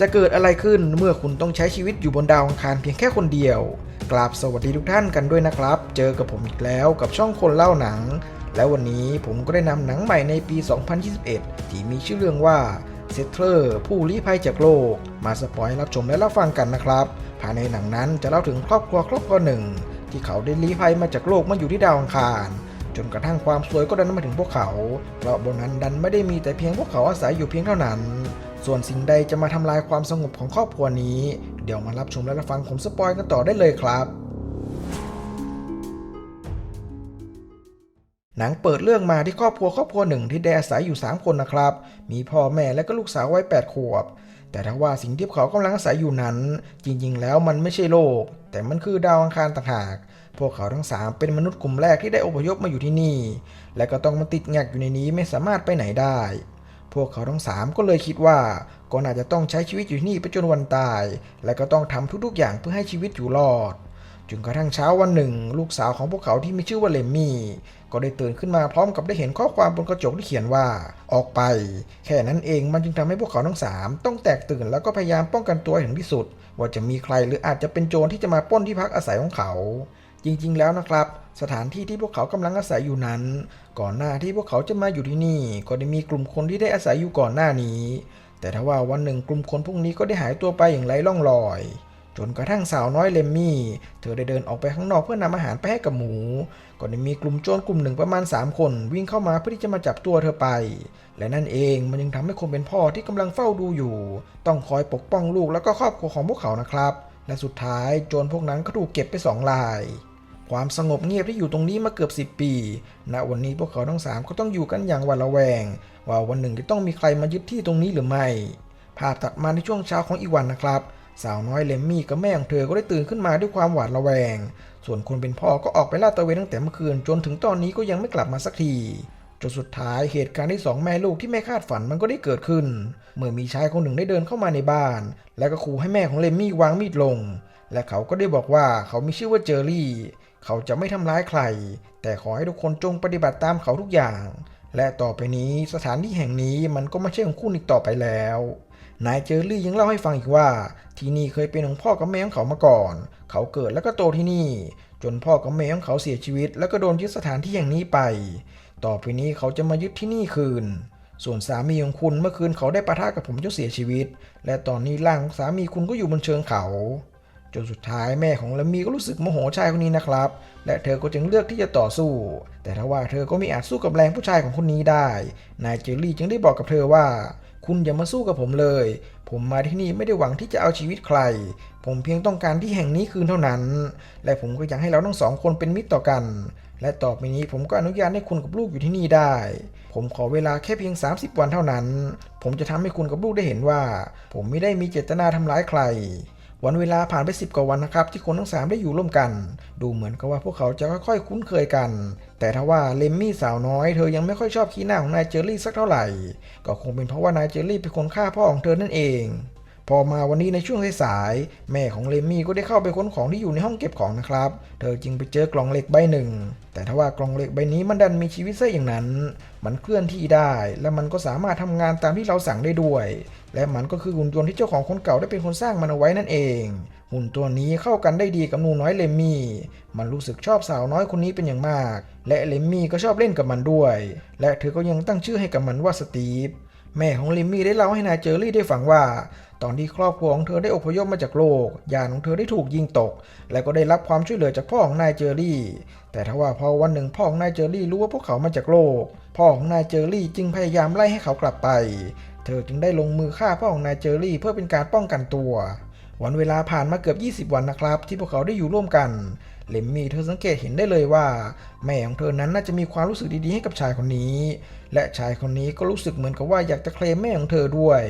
จะเกิดอะไรขึ้นเมื่อคุณต้องใช้ชีวิตอยู่บนดาวอังคารเพียงแค่คนเดียวกราบสวัสดีทุกท่านกันด้วยนะครับ เจอกับผมอีกแล้วกับช่องคนเล่าหนัง และวันนี้ผมก็ได้นำหนังใหม่ในปี 2021 ที่มีชื่อเรื่องว่าเซตเทอร์ผู้ลี้ภัยจากโลก มาสปอยรับชมและรับฟังกันนะครับ ภายในหนังนั้นจะเล่าถึงครอบครัวครอบครัวหนึ่ง ที่เขาได้ลี้ภัยมาจากโลกมาอยู่ที่ดาวอังคาร จนกระทั่งความสวยก็ดันมาถึงพวกเขา เพราะบนนั้นดันไม่ได้มีแต่เพียงพวกเขาอาศัยอยู่เพียงเท่านั้น ส่วนสิ่งใดจะมาทำลายความสงบของครอบครัวนี้ เดี๋ยวมารับชมและรับฟังผมสปอยกันต่อได้เลยครับหนังเปิดเรื่องมาที่ครอบครัวครอบครัวหนึ่งที่ได้อาศัยอยู่ 3 คนนะครับ มีพ่อแม่และก็ลูกสาววัย8ขวบ แต่ถ้าว่าสิ่งที่เขากำลังอาศัยอยู่นั้น จริงๆ แล้วมันไม่ใช่โลก แต่มันคือดาวอังคารต่างหาก พวกเขาทั้ง 3 เป็นมนุษย์กลุ่มแรกที่ได้อพยพมาอยู่ที่นี่ และก็ต้องมาติดแงกอยู่ในนี้ไม่สามารถไปไหนได้ พวกเขาทั้ง3ก็เลยคิดว่าก็น่าจะต้องใช้ชีวิตอยู่นี่ไปจนวันตาย และก็ต้องทำทุกๆอย่างเพื่อให้ชีวิตอยู่รอดจนกระทั่งเช้าวันหนึ่ง ลูกสาวของพวกเขาที่มีชื่อว่าเลมมี่ ก็ได้ตื่นขึ้นมาพร้อมกับได้เห็นข้อความบนกระจกที่เขียนว่าออกไป แค่นั้นเองมันจึงทำให้พวกเขาทั้งสามต้องแตกตื่นแล้วก็พยายามป้องกันตัวให้ถึงที่สุด ว่าจะมีใครหรืออาจจะเป็นโจรที่จะมาปล้นที่พักอาศัยของเขา จริงๆ แล้วนะครับ สถานที่ที่พวกเขากำลังอาศัยอยู่นั้น ก่อนหน้าที่พวกเขาจะมาอยู่ที่นี่ ก็ได้มีกลุ่มคนที่ได้อาศัยอยู่ก่อนหน้านี้ แต่ถ้าว่าวันหนึ่งกลุ่มคนพวกนี้ก็ได้หายตัวไปอย่างไร้ร่องรอย จนกระทั่งสาวน้อยเลมมี่ เธอได้เดินออกไปข้างนอกเพื่อนำอาหารไปให้กับหมู ก็ได้มีกลุ่มโจรกลุ่มหนึ่งประมาณ 3 คน วิ่งเข้ามาเพื่อที่จะมาจับตัวเธอไป และนั่นเองมันยังทำให้คนเป็นพ่อที่กำลังเฝ้าดูอยู่ ต้องคอยปกป้องลูกและก็ครอบครัวของพวกเขานะครับและสุดท้ายโจรพวกนั้นก็ถูกเก็บไปสองราย ความสงบเงียบที่อยู่ตรงนี้มาเกือบ10 ปี ณ วันนี้พวกเขาทั้งสามก็ต้องอยู่กันอย่างหวาดระแวง ว่าวันหนึ่งจะต้องมีใครมายึดที่ตรงนี้หรือไม่ ภาพตัดมาในช่วงเช้าของอีกวันนะครับ สาวน้อยเลมมี่กับแม่ของเธอก็ได้ตื่นขึ้นมาด้วยความหวาดระแวง ส่วนคนเป็นพ่อก็ออกไปลาดตระเวนตั้งแต่เมื่อคืนจนถึงตอนนี้ก็ยังไม่กลับมาสักทีจนสุดท้ายเหตุการณ์ที่สองแม่ลูกที่ไม่คาดฝันมันก็ได้เกิดขึ้น เมื่อมีชายคนหนึ่งได้เดินเข้ามาในบ้าน แล้วก็ขู่ให้แม่ของเลมมี่วางมีดลง และเขาก็ได้บอกว่าเขามีชื่อว่าเจอรี่ เขาจะไม่ทำร้ายใคร แต่ขอให้ทุกคนจงปฏิบัติตามเขาทุกอย่าง และต่อไปนี้สถานที่แห่งนี้มันก็ไม่ใช่ของคุณอีกต่อไปแล้ว นายเจอรี่ยังเล่าให้ฟังอีกว่า ที่นี่เคยเป็นของพ่อกับแม่ของเขามาก่อน เขาเกิดแล้วก็โตที่นี่ จนพ่อกับแม่ของเขาเสียชีวิต แล้วก็โดนยึดสถานที่แห่งนี้ไป ต่อไปนี้เขาจะมายึดที่นี่คืนส่วนสามีของคุณเมื่อคืนเขาได้ปะทะกับผมจนเสียชีวิต และตอนนี้ร่างของสามีคุณก็อยู่บนเชิงเขา จนสุดท้ายแม่ของลามีก็รู้สึกโมโหชายคนนี้นะครับ และเธอก็จึงเลือกที่จะต่อสู้ แต่ถ้าว่าเธอก็ไม่อาจสู้กับแรงผู้ชายของคนนี้ได้ นายเจอรี่จึงได้บอกกับเธอว่า คุณอย่ามาสู้กับผมเลย ผมมาที่นี่ไม่ได้หวังที่จะเอาชีวิตใคร ผมเพียงต้องการที่แห่งนี้คืนเท่านั้น และผมก็อยากให้เราทั้งสองคนเป็นมิตรต่อกัน และต่อไปนี้ผมก็อนุญาตให้คุณกับลูกอยู่ที่นี่ได้ ผมขอเวลาแค่เพียง 30 วันเท่านั้น ผมจะทำให้คุณกับลูกได้เห็นว่า ผมไม่ได้มีเจตนาทำร้ายใคร วันเวลาผ่านไป 10 กว่าวันนะครับ ที่คนทั้งสามได้อยู่ร่วมกัน ดูเหมือนกับว่าพวกเขาจะค่อยๆ คุ้นเคยกัน แต่ถ้าว่าเลมมี่สาวน้อยเธอยังไม่ค่อยชอบขี้หน้าของนายเจอรี่สักเท่าไหร่ ก็คงเป็นเพราะว่านายเจอรี่เป็นคนฆ่าพ่อของเธอนั่นเอง พอมาวันนี้ในช่วงสายๆแม่ของเลมมี่ก็ได้เข้าไปค้นของที่อยู่ในห้องเก็บของนะครับ เธอจึงไปเจอกล่องเหล็กใบหนึ่ง แต่ถ้าว่ากล่องเหล็กใบนี้มันดันมีชีวิตซะอย่างนั้น มันเคลื่อนที่ได้ และมันก็สามารถทำงานตามที่เราสั่งได้ด้วย และมันก็คือหุ่นยนต์ที่เจ้าของคนเก่าได้เป็นคนสร้างมันเอาไว้นั่นเอง หุ่นตัวนี้เข้ากันได้ดีกับหนูน้อยเลมมี่ มันรู้สึกชอบสาวน้อยคนนี้เป็นอย่างมาก และเลมมี่ก็ชอบเล่นกับมันด้วย และเธอก็ยังตั้งชื่อให้กับมันว่าสตีฟ แม่ของเลมมี่ได้เล่าให้นายเจอรี่ได้ฟังว่า ตอนที่ครอบครัวของเธอได้อพยพมาจากโลกยานของเธอได้ถูกยิงตก และก็ได้รับความช่วยเหลือจากพ่อของนายเจอรี่ แต่ถ้าว่าพอวันหนึ่งพ่อของนายเจอรี่รู้ว่าพวกเขามาจากโลก พ่อของนายเจอรี่จึงพยายามไล่ให้เขากลับไป เธอจึงได้ลงมือฆ่าพ่อของนายเจอรี่ เพื่อเป็นการป้องกันตัววันเวลาผ่านมาเกือบ 20 วันนะครับ ที่พวกเขาได้อยู่ร่วมกัน เลมมี่เธอสังเกตเห็นได้เลยว่า แม่ของเธอนั้นน่าจะมีความรู้สึกดีๆให้กับชายคนนี้ และชายคนนี้ก็รู้สึกเหมือนกับว่าอยากจะเคลมแม่ของเธอด้วย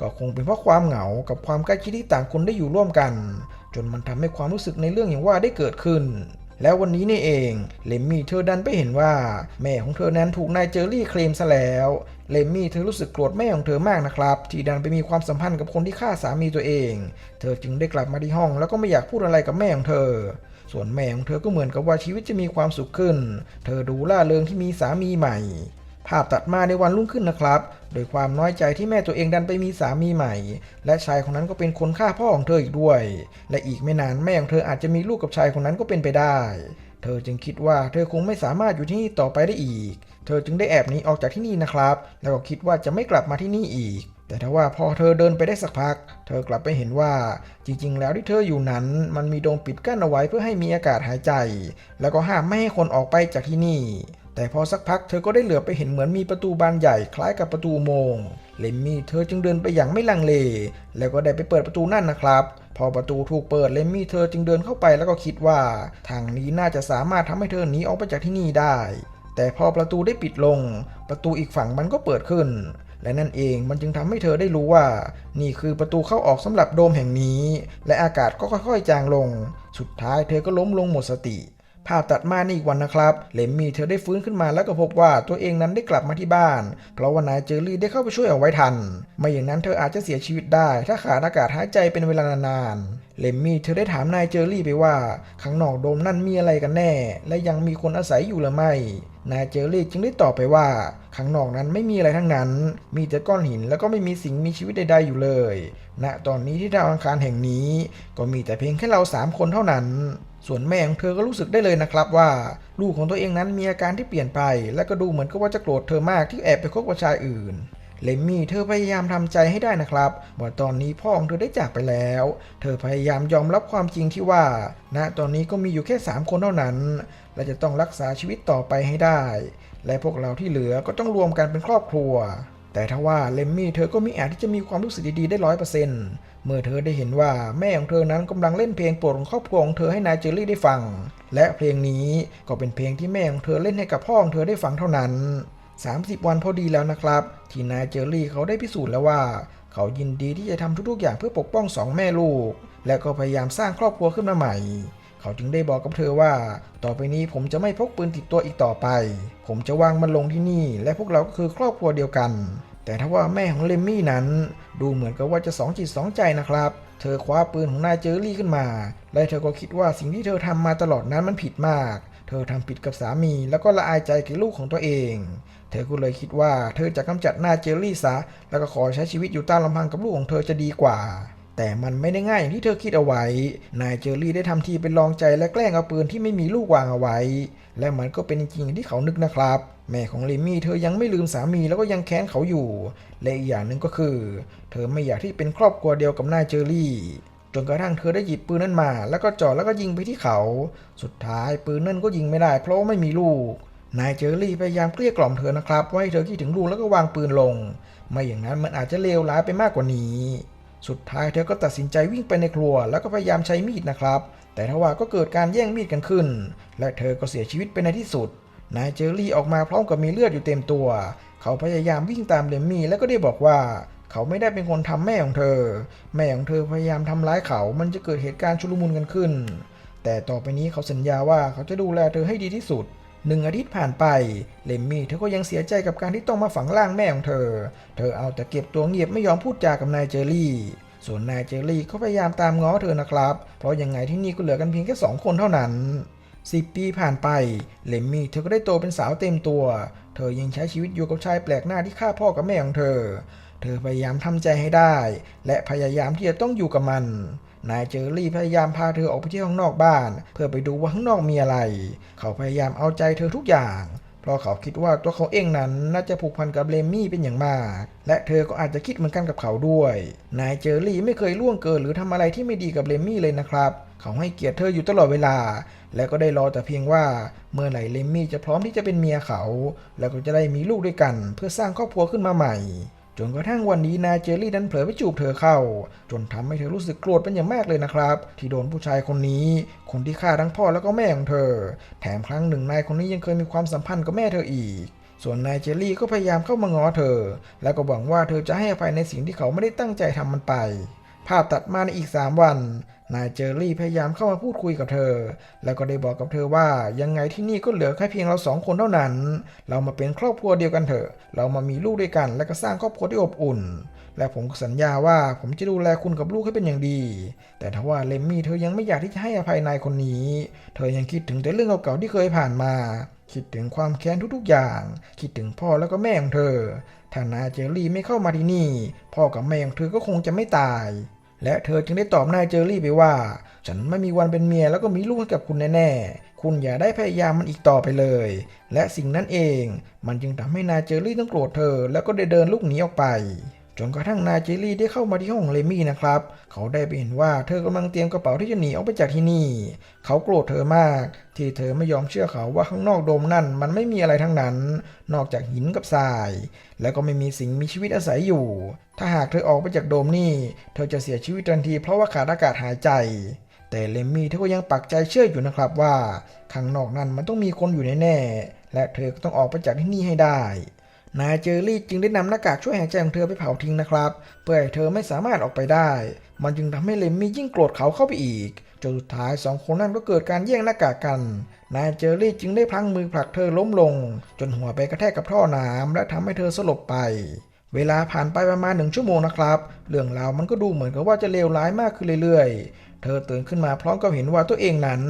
ก็คงเป็นเพราะความเหงากับความใกล้ชิดที่ต่างคนได้อยู่ร่วมกัน จนมันทำให้ความรู้สึกในเรื่องอย่างว่าได้เกิดขึ้น แล้ววันนี้นี่เองเลมมี่เธอดันไปเห็นว่า แม่ของเธอนั้นถูกนายเจอรี่เคลมซะแล้วเลมมี่เธอรู้สึกโกรธแม่ของเธอมากนะครับ ที่ดันไปมีความสัมพันธ์กับคนที่ฆ่าสามีตัวเอง เธอจึงได้กลับมาที่ห้อง แล้วก็ไม่อยากพูดอะไรกับแม่ของเธอ ส่วนแม่ของเธอก็เหมือนกับว่าชีวิตจะมีความสุขขึ้น เธอดูล่าเริงที่มีสามีใหม่ ภาพตัดมาในวันรุ่งขึ้นนะครับ โดยความน้อยใจที่แม่ตัวเองดันไปมีสามีใหม่ และชายคนนั้นก็เป็นคนฆ่าพ่อของเธออีกด้วย และอีกไม่นานแม่ของเธออาจจะมีลูกกับชายคนนั้นก็เป็นไปได้ เธอจึงคิดว่าเธอคงไม่สามารถอยู่ที่นี่ต่อไปได้อีก เธอจึงได้แอบหนีออกจากที่นี่นะครับ แล้วก็คิดว่าจะไม่กลับมาที่นี่อีกแต่ถ้าว่าพอเธอเดินไปได้สักพัก เธอกลับไปเห็นว่าจริง ๆ แล้วที่เธออยู่นั้น มันมีโดมปิดกั้นเอาไว้เพื่อให้มีอากาศหายใจ แล้วก็ห้ามไม่ให้คนออกไปจากที่นี่ แต่พอสักพักเธอก็ได้เหลือไปเห็นเหมือนมีประตูบานใหญ่คล้ายกับประตูโมง เลมมี่เธอจึงเดินไปอย่างไม่ลังเล แล้วก็ได้ไปเปิดประตูนั่นนะครับพอประตูถูกเปิดเลมมี่เธอจึงเดินเข้าไปแล้วก็คิดว่า ทางนี้น่าจะสามารถทำให้เธอหนีออกไปจากที่นี่ได้ แต่พอประตูได้ปิดลง ประตูอีกฝั่งมันก็เปิดขึ้น และนั่นเองมันจึงทำให้เธอได้รู้ว่า นี่คือประตูเข้าออกสำหรับโดมแห่งนี้ และอากาศก็ค่อยๆจางลง สุดท้ายเธอก็ล้มลงหมดสติ ภาพตัดมาในอีกวันนะครับเลมมี่เธอได้ฟื้นขึ้นมาแล้วก็พบว่าตัวเองนั้นได้กลับมาที่บ้าน เพราะว่านายเจอรี่ได้เข้าไปช่วยเอาไว้ทัน ไม่อย่างนั้นเธออาจจะเสียชีวิตได้ ถ้าขาดอากาศหายใจเป็นเวลานานๆเลมมี่เธอได้ถามนายเจอรี่ไปว่าข้างนอกโดมนั่นมีอะไรกันแน่ และยังมีคนอาศัยอยู่หรือไม่ นายเจอรี่จึงได้ตอบไปว่าข้างนอกนั้นไม่มีอะไรทั้งนั้น มีแต่ก้อนหินแล้วก็ไม่มีสิ่งมีชีวิตใดๆอยู่เลยณตอนนี้ที่ดาวอังคารแห่งนี้ ก็มีแต่เพียงแค่เราสามคนเท่านั้น ส่วนแม่ของเธอก็รู้สึกได้เลยนะครับว่า ลูกของตัวเองนั้นมีอาการที่เปลี่ยนไป และก็ดูเหมือนกับว่าจะโกรธเธอมากที่แอบไปคบกับชายอื่นเลมมี่เธอพยายามทำใจให้ได้นะครับว่าตอนนี้พ่อของเธอได้จากไปแล้ว เธอพยายามยอมรับความจริงที่ว่าณตอนนี้ก็มีอยู่แค่ 3 คนเท่านั้น และจะต้องรักษาชีวิตต่อไปให้ได้ และพวกเราที่เหลือก็ต้องรวมกันเป็นครอบครัว แต่ถ้าว่าเลมมี่เธอก็มีอาจที่จะมีความรู้สึกดีๆได้ร้อยเปอร์เซ็นต์เมื่อเธอได้เห็นว่าแม่ของเธอนั้นกำลังเล่นเพลงโปรดของครอบครัวของเธอให้นายเจอรี่ได้ฟัง และเพลงนี้ก็เป็นเพลงที่แม่ของเธอเล่นให้กับพ่อของเธอได้ฟังเท่านั้น 30 วันพอดีแล้วนะครับ ที่นายเจอรี่เขาได้พิสูจน์แล้วว่า เขายินดีที่จะทำทุกๆอย่างเพื่อปกป้องสองแม่ลูก และก็พยายามสร้างครอบครัวขึ้นมาใหม่ เขาจึงได้บอกกับเธอว่า ต่อไปนี้ผมจะไม่พกปืนติดตัวอีกต่อไป ผมจะวางมันลงที่นี่ และพวกเราก็คือครอบครัวเดียวกัน แต่ถ้าว่าแม่ของเลมมี่นั้น ดูเหมือนกับว่าจะสองจิตสองใจนะครับ เธอคว้าปืนของนายเจอรี่ขึ้นมา และเธอก็คิดว่าสิ่งที่เธอทำมาตลอดนั้นมันผิดมาก เธอทำผิดกับสามี แล้วก็ละอายใจกับลูกของตัวเองเธอก็เลยคิดว่าเธอจะกำจัดนายเจอรี่ซะ แล้วก็ขอใช้ชีวิตอยู่ตามลำพังกับลูกของเธอจะดีกว่า แต่มันไม่ได้ง่ายอย่างที่เธอคิดเอาไว้ นายเจอรี่ได้ทำทีเป็นลองใจและแกล้งเอาปืนที่ไม่มีลูกวางเอาไว้ และมันก็เป็นจริงอย่างที่เขานึกนะครับ แม่ของเลมี่เธอยังไม่ลืมสามีแล้วก็ยังแค้นเขาอยู่ และอีกอย่างหนึ่งก็คือ เธอไม่อยากที่เป็นครอบครัวเดียวกับนายเจอรี่จนกระทั่งเธอได้หยิบปืนนั้นมา แล้วก็จ่อแล้วก็ยิงไปที่เขา สุดท้ายปืนนั่นก็ยิงไม่ได้ เพราะว่าไม่มีลูก นายเจอรี่พยายามเกลี้ยกล่อมเธอนะครับว่าให้เธอคิดถึงลูกแล้วก็วางปืนลง ไม่อย่างนั้นมันอาจจะเลวร้ายไปมากกว่านี้ สุดท้ายเธอก็ตัดสินใจวิ่งไปในครัว แล้วก็พยายามใช้มีดนะครับ แต่ทว่าก็เกิดการแย่งมีดกันขึ้น และเธอก็เสียชีวิตไปในที่สุด นายเจอรี่ออกมาพร้อมกับมีเลือดอยู่เต็มตัว เขาพยายามวิ่งตามเลมมี่แล้วก็ได้บอกว่า เขาไม่ได้เป็นคนทำแม่ของเธอ แม่ของเธอพยายามทำร้ายเขา มันจะเกิดเหตุการณ์ชุลมุนกันขึ้น แต่ต่อไปนี้เขาสัญญาว่าเขาจะดูแลเธอให้ดีที่สุด หนึ่งอาทิตย์ผ่านไป เลมมี่เธอก็ยังเสียใจกับการที่ต้องมาฝังร่างแม่ของเธอ เธอเอาแต่เก็บตัวเงียบไม่ยอมพูดจากับนายเจอรี่ ส่วนนายเจอรี่ก็พยายามตามง้อเธอนะครับ เพราะยังไงที่นี่ก็เหลือกันเพียงแค่สองคนเท่านั้นสิบปีผ่านไป เลมมี่เธอก็ได้โตเป็นสาวเต็มตัว เธอยังใช้ชีวิตอยู่กับชายแปลกหน้าที่ฆ่าพ่อกับแม่ของเธอ เธอพยายามทำใจให้ได้ และพยายามที่จะต้องอยู่กับมัน นายเจอรี่พยายามพาเธอออกไปที่ห้องนอกบ้าน เพื่อไปดูว่าข้างนอกมีอะไร เขาพยายามเอาใจเธอทุกอย่าง เพราะเขาคิดว่าตัวเขาเองนั้นน่าจะผูกพันกับเลมมี่เป็นอย่างมาก และเธอก็อาจจะคิดเหมือนกันกับเขาด้วย นายเจอรี่ไม่เคยล่วงเกินหรือทำอะไรที่ไม่ดีกับเลมมี่เลยนะครับ เขาให้เกียรติเธออยู่ตลอดเวลา และก็ได้รอแต่เพียงว่าเมื่อไหร่เลมมี่จะพร้อมที่จะเป็นเมียเขา แล้วก็จะได้มีลูกด้วยกัน เพื่อสร้างครอบครัวขึ้นมาใหม่ จนกระทั่งวันนี้นายเจอรี่นั้นเผลอไปจูบเธอเข้า จนทำให้เธอรู้สึกโกรธเป็นอย่างมากเลยนะครับ ที่โดนผู้ชายคนนี้ คนที่ฆ่าทั้งพ่อแล้วก็แม่ของเธอ แถมครั้งหนึ่งนายคนนี้ยังเคยมีความสัมพันธ์กับแม่เธออีกส่วนนายเจอรี่ก็พยายามเข้ามาง้อเธอ แล้วก็หวังว่าเธอจะให้อภัยในสิ่งที่เขาไม่ได้ตั้งใจทำมันไป ภาพตัดมาในอีก 3 วัน นายเจอรี่พยายามเข้ามาพูดคุยกับเธอ แล้วก็ได้บอกกับเธอว่ายังไงที่นี่ก็เหลือแค่เพียงเราสองคนเท่านั้น เรามาเป็นครอบครัวเดียวกันเถอะ เรามามีลูกด้วยกัน และก็สร้างครอบครัวที่อบอุ่น และผมสัญญาว่าผมจะดูแลคุณกับลูกให้เป็นอย่างดี แต่ถ้าว่าเลมมี่เธอยังไม่อยากที่จะให้อภัยนายคนนี้ เธอยังคิดถึงแต่เรื่องเก่าๆที่เคยผ่านมา คิดถึงความแค้นทุกๆอย่าง คิดถึงพ่อแล้วก็แม่ของเธอถ้านายเจอรี่ไม่เข้ามาที่นี่ พ่อกับแม่ของเธอก็คงจะไม่ตาย และเธอจึงได้ตอบนายเจอรี่ไปว่า ฉันไม่มีวันเป็นเมียแล้วก็มีลูกให้กับคุณแน่ๆ คุณอย่าได้พยายามมันอีกต่อไปเลย และสิ่งนั้นเอง มันจึงทำให้นายเจอรี่ต้องโกรธเธอ แล้วก็ได้เดินลูกหนีออกไป จนกระทั่งนายเจอรี่ได้เข้ามาที่ห้องเลมี่นะครับ เขาได้ไปเห็นว่าเธอกำลังเตรียมกระเป๋าที่จะหนีออกไปจากที่นี่ เขาโกรธเธอมาก ที่เธอไม่ยอมเชื่อเขาว่าข้างนอกโดมนั่น มันไม่มีอะไรทั้งนั้น นอกจากหินกับทราย แล้วก็ไม่มีสิ่งมีชีวิตอาศัยอยู่ ถ้าหากเธอออกไปจากโดมนี่ เธอจะเสียชีวิตทันทีเพราะว่าขาดอากาศหายใจแต่เลมมี่เธอก็ยังปักใจเชื่ออยู่นะครับว่าข้างนอกนั้นมันต้องมีคนอยู่แน่ๆและเธอก็ต้องออกไปจากที่นี่ให้ได้ นายเจอรี่จึงได้นำหน้ากากช่วยหายใจของเธอไปเผาทิ้งนะครับ เพื่อให้เธอไม่สามารถออกไปได้ มันจึงทำให้เลมมี่ยิ่งโกรธเขาเข้าไปอีกจนสุดท้ายสองคนนั้นก็เกิดการแย่งหน้ากากกัน นายเจอรี่จึงได้พลั้งมือผลักเธอล้มลง จนหัวไปกระแทกกับท่อน้ำและทำให้เธอสลบไป เวลาผ่านไปประมาณหนึ่งชั่วโมงนะครับ เรื่องราวมันก็ดูเหมือนกับว่าจะเลวร้ายมากขึ้นเรื่อยๆ เธอตื่นขึ้นมาพร้อมกับเห็นว่าตัวเองนั้น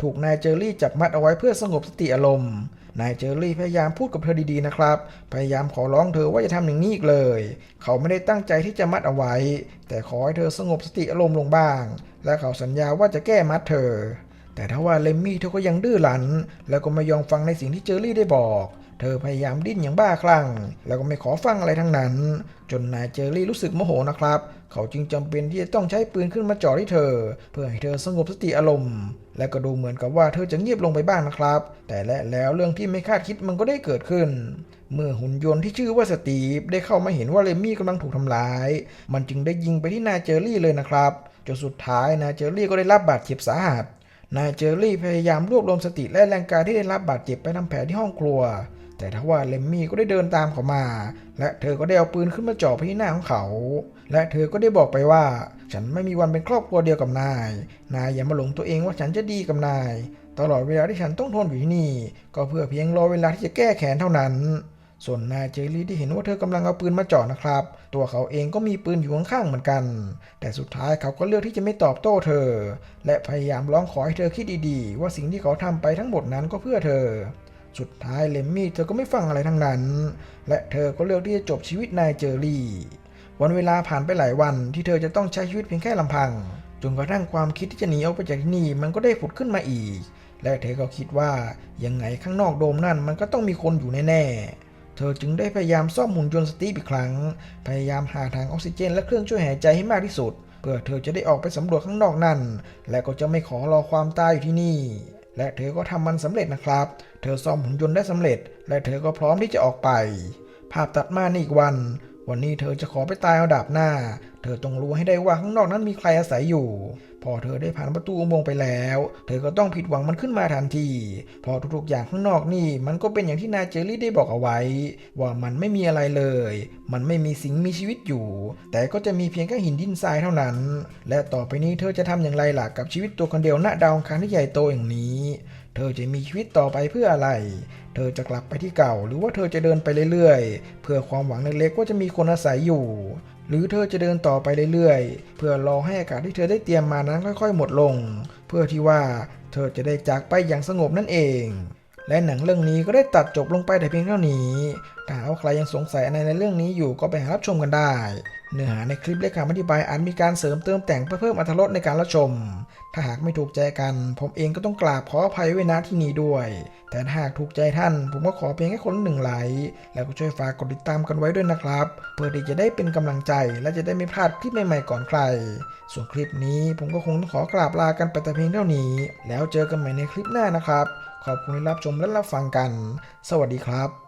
ถูกนายเจอรี่จับมัดเอาไว้เพื่อสงบสติอารมณ์ นายเจอรี่พยายามพูดกับเธอดีๆนะครับ พยายามขอร้องเธอว่าอย่าทำอย่างนี้อีกเลย เขาไม่ได้ตั้งใจที่จะมัดเอาไว้ แต่ขอให้เธอสงบสติอารมณ์ลงบ้าง และเขาสัญญาว่าจะแก้มัดเธอ แต่ถ้าว่าเลมมี่เธอก็ยังดื้อรั้นแล้วก็ไม่ยอมฟังในสิ่งที่เจอรี่ได้บอก เธอพยายามดิ้นอย่างบ้าคลั่ง แล้วก็ไม่ขอฟังอะไรทั้งนั้น จนนายเจอรี่รู้สึกโมโหนะครับ เขาจึงจำเป็นที่จะต้องใช้ปืนขึ้นมาจ่อที่เธอ เพื่อให้เธอสงบสติอารมณ์ และก็ดูเหมือนกับว่าเธอจะเงียบลงไปบ้างนะครับ แต่และแล้วเรื่องที่ไม่คาดคิดมันก็ได้เกิดขึ้น เมื่อหุ่นยนต์ที่ชื่อว่าสตีฟได้เข้ามาเห็นว่าเลมี่กำลังถูกทำร้าย มันจึงได้ยิงไปที่นายเจอรี่เลยนะครับจนสุดท้ายนายเจอรี่ก็ได้รับบาดเจ็บสาหัสนายเจอรี่พยายามรวบรวมสติและแรงกายที่ได้รับบาดเจ็บไปทำแผลที่ห้องครัว แต่ทว่าเลมมี่ก็ได้เดินตามเขามา และเธอก็ได้เอาปืนขึ้นมาจ่อไปที่หน้าของเขา และเธอก็ได้บอกไปว่า ฉันไม่มีวันเป็นครอบครัวเดียวกับนาย นายอย่ามาหลงตัวเองว่าฉันจะดีกับนาย ตลอดเวลาที่ฉันต้องทนอยู่ที่นี่ ก็เพื่อเพียงรอเวลาที่จะแก้แค้นเท่านั้น ส่วนนายเจอรี่ที่เห็นว่าเธอกำลังเอาปืนมาจ่อนะครับ ตัวเขาเองก็มีปืนอยู่ข้างๆเหมือนกัน แต่สุดท้ายเขาก็เลือกที่จะไม่ตอบโต้เธอ และพยายามร้องขอให้เธอคิดดีๆ ว่าสิ่งที่เขาทำไปทั้งหมดนั้นก็เพื่อเธอ สุดท้ายเลมมี่เธอก็ไม่ฟังอะไรทั้งนั้น และเธอก็เลือกที่จะจบชีวิตนายเจอรี่ วันเวลาผ่านไปหลายวันที่เธอจะต้องใช้ชีวิตเพียงแค่ลำพัง จนกระทั่งความคิดที่จะหนีออกไปจากที่นี่มันก็ได้ผุดขึ้นมาอีก และเธอก็คิดว่ายังไงข้างนอกโดมนั่นมันก็ต้องมีคนอยู่แน่ๆ เธอจึงได้พยายามซ่อมหุ่นยนต์สตีฟอีกครั้ง พยายามหาทางออกซิเจน และเครื่องช่วยหายใจให้มากที่สุด เพื่อเธอจะได้ออกไปสำรวจข้างนอกนั่น และก็จะไม่ขอรอความตายอยู่ที่นี่ และเธอก็ทำมันสำเร็จนะครับ เธอซ่อมหุ่นยนต์ได้สำเร็จ และเธอก็พร้อมที่จะออกไป ภาพตัดมาในอีกวัน วันนี้เธอจะขอไปตายเอาดาบหน้า เธอต้องรู้ให้ได้ว่าข้างนอกนั้นมีใครอาศัยอยู่ พอเธอได้ผ่านประตูอุโมงค์ไปแล้ว เธอก็ต้องผิดหวังมันขึ้นมาทันที พอทุกๆอย่างข้างนอกนี่ มันก็เป็นอย่างที่นายเจอรี่ได้บอกเอาไว้ ว่ามันไม่มีอะไรเลย มันไม่มีสิ่งมีชีวิตอยู่ แต่ก็จะมีเพียงแค่หินดินทรายเท่านั้น และต่อไปนี้เธอจะทำอย่างไรล่ะกับชีวิตตัวคนเดียวณดาวอังคารที่ใหญ่โตอย่างนี้ เธอจะมีชีวิตต่อไปเพื่ออะไร เธอจะกลับไปที่เก่า หรือว่าเธอจะเดินไปเรื่อยๆ เพื่อความหวังเล็กๆว่าจะมีคนอาศัยอยู่ หรือเธอจะเดินต่อไปเรื่อยๆ เพื่อรอให้อากาศที่เธอได้เตรียมมานั้นค่อยๆ หมดลง เพื่อที่ว่าเธอจะได้จากไปอย่างสงบนั่นเอง และหนังเรื่องนี้ก็ได้ตัดจบลงไปแต่เพียงเท่านี้ ถ้าหากว่าใครยังสงสัยอะไรในเรื่องนี้อยู่ก็ไปหารับชมกันได้ เนื้อหาในคลิปและคำอธิบายอาจมีการเสริมเติมแต่งเพื่อเพิ่มอรรถรสในการรับชม ถ้าหากไม่ถูกใจกัน ผมเองก็ต้องกราบขออภัยไว้ณที่นี้ด้วย แต่ถ้าหากถูกใจท่าน ผมก็ขอเพียงแค่คนหนึ่งไลค์ แล้วก็ช่วยฝากกดติดตามกันไว้ด้วยนะครับ เพื่อที่จะได้เป็นกำลังใจ และจะได้ไม่พลาดคลิปใหม่ๆก่อนใคร ส่วนคลิปนี้ผมก็คงต้องขอกราบลากันไปแต่เพียงเท่านี้ แล้วเจอกันใหม่ในคลิปหน้านะครับ ขอบคุณที่รับชมและรับฟังกัน สวัสดีครับ